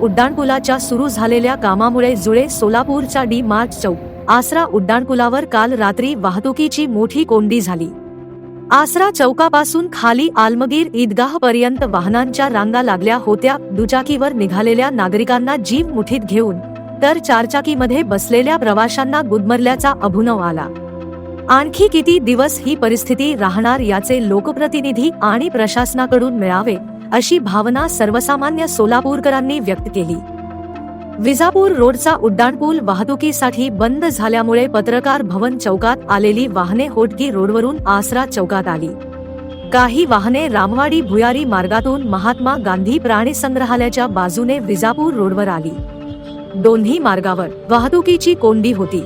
उड्डाणपुलाच्या सुरू झालेल्या कामामुळे जुळे सोलापूरच्या डी मार्च चौक. आसरा उड्डाणपुलावर काल रात्री वाहतुकीची मोठी कोंडी झाली. आसरा चौकापासून खाली आलमगीर ईदगाहपर्यंत वाहनांच्या रांगा लागल्या होत्या दुचाकीवर निघालेल्या नागरिकांना जीव मुठीत घेऊन तर चारचाकीमध्ये बसलेल्या प्रवाशांना गुदमरल्याचा अभिनव आला. आणखी किती दिवस ही परिस्थिती राहणार याचे लोकप्रतिनिधी आणि प्रशासनाकडून मिळावे अशी भावना सर्वसामान्य सोलापूरकरांनी व्यक्त केली. विजापूर रोडचा उड्डाणपूल वाहतुकीसाठी बंद झाल्यामुळे पत्रकार भवन चौकात आलेली वाहने होटगी रोडवरून आसरा चौकात आली. काही वाहने रामवाडी भुयारी मार्गातून महात्मा गांधी प्राणी संग्रहालयाच्या बाजूने विजापूर रोडवर आली. दोन्ही मार्गावर वाहतुकीची कोंडी होती.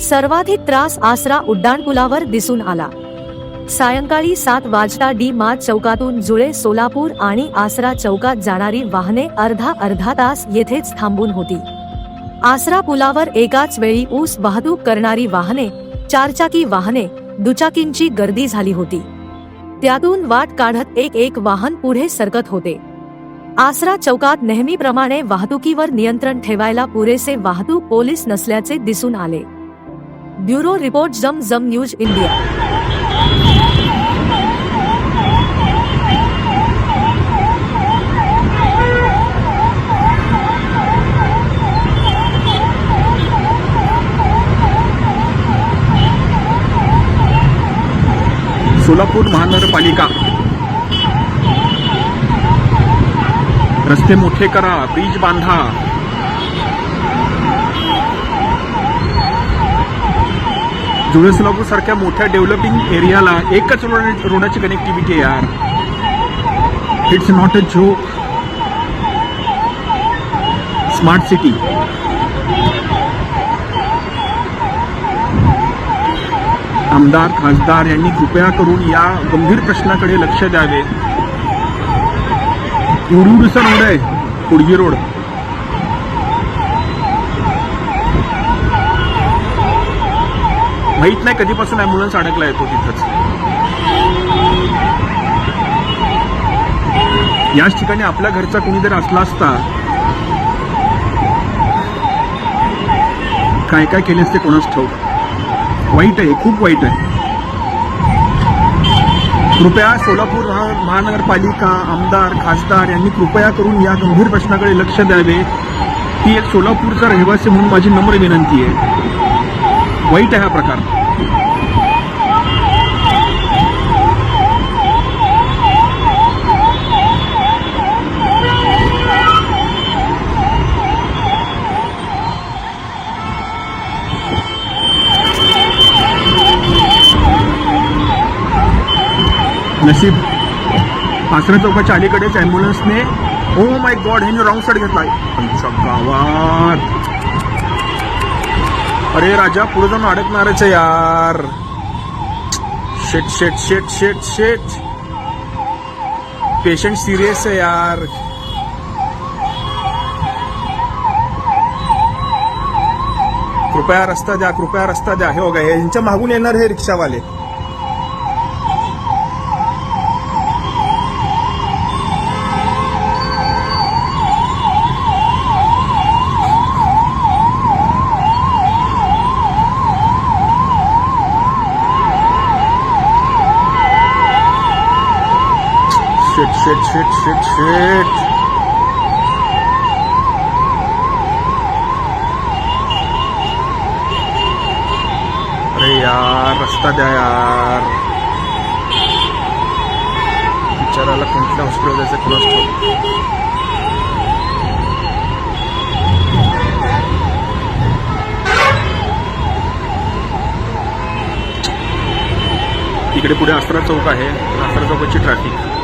सर्वाधिक त्रास आसरा उड्डाणपुलावर दिसून आला. सायंकाळी सात वाजता डी मार्ट चौकातून जुळे सोलापूर आणि आसरा चौकात जाणारी वाहने अर्धा अर्धा तास येथेच थांबून होती. आसरा पुलावर एकाच वेळी ऊस वाहतूक करणारी वाहने चारचाकी वाहने दुचाकींची गर्दी झाली होती. त्यातून वाट काढत एक एक वाहन पुढे सरकत होते. आसरा चौकात नेहमीप्रमाणे वाहतुकीवर नियंत्रण ठेवायला पुरेसे वाहतूक पोलीस नसल्याचे दिसून आले. ब्युरो रिपोर्ट जम जम न्यूज इंडिया. सोलापूर महानगरपालिका. रस्ते मोठे करा ब्रिज बांधा. जुळे सोलापूर सारख्या मोठ्या डेव्हलपिंग एरियाला एकच रोडाची कनेक्टिव्हिटी यार. It's not a joke smart city आमदार खासदार यांनी कृपया करून या गंभीर प्रश्नाकडे लक्ष द्यावे. उडूडचा रोड आहे कुडगी रोड. माहीत नाही कधीपासून ॲम्ब्युलन्स अडकला येतो तिथंच. याच ठिकाणी आपल्या घरचा कुणी जर असला असता काय काय केले असते कोणाच ठाऊक? वाईट आहे खूप वाईट आहे. कृपया सोलापूर महानगरपालिका आमदार खासदार यांनी कृपया करून या गंभीर प्रश्नाकडे लक्ष द्यावे. ही एक सोलापूरचा रहिवासी म्हणून माझी नम्र विनंती आहे. वाईट आहे हा प्रकार. नशीब. आसरा चौकाच्या अलीकडेच ॲम्ब्युलन्सने ओ माय गॉड ह्याने रॉंग साईड घेतला आमच्या गावात. अरे राजा पुढे जाऊन अडकणारच आहे यार. शेट शेट शेट शेट शेट पेशंट सिरियस आहे यार. कृपया रस्ता द्या कृपया रस्ता द्या. हे बघा यांच्या मागून येणार हे रिक्षावाले. शेट शेट शेट शेट अरे यार रस्ता द्या यार. बिचाराला कोणत्या हॉस्पिटल जायचं कोणाच इकडे पुढे आसरा चौक आहे आसरा चौकाची ट्रॅफिक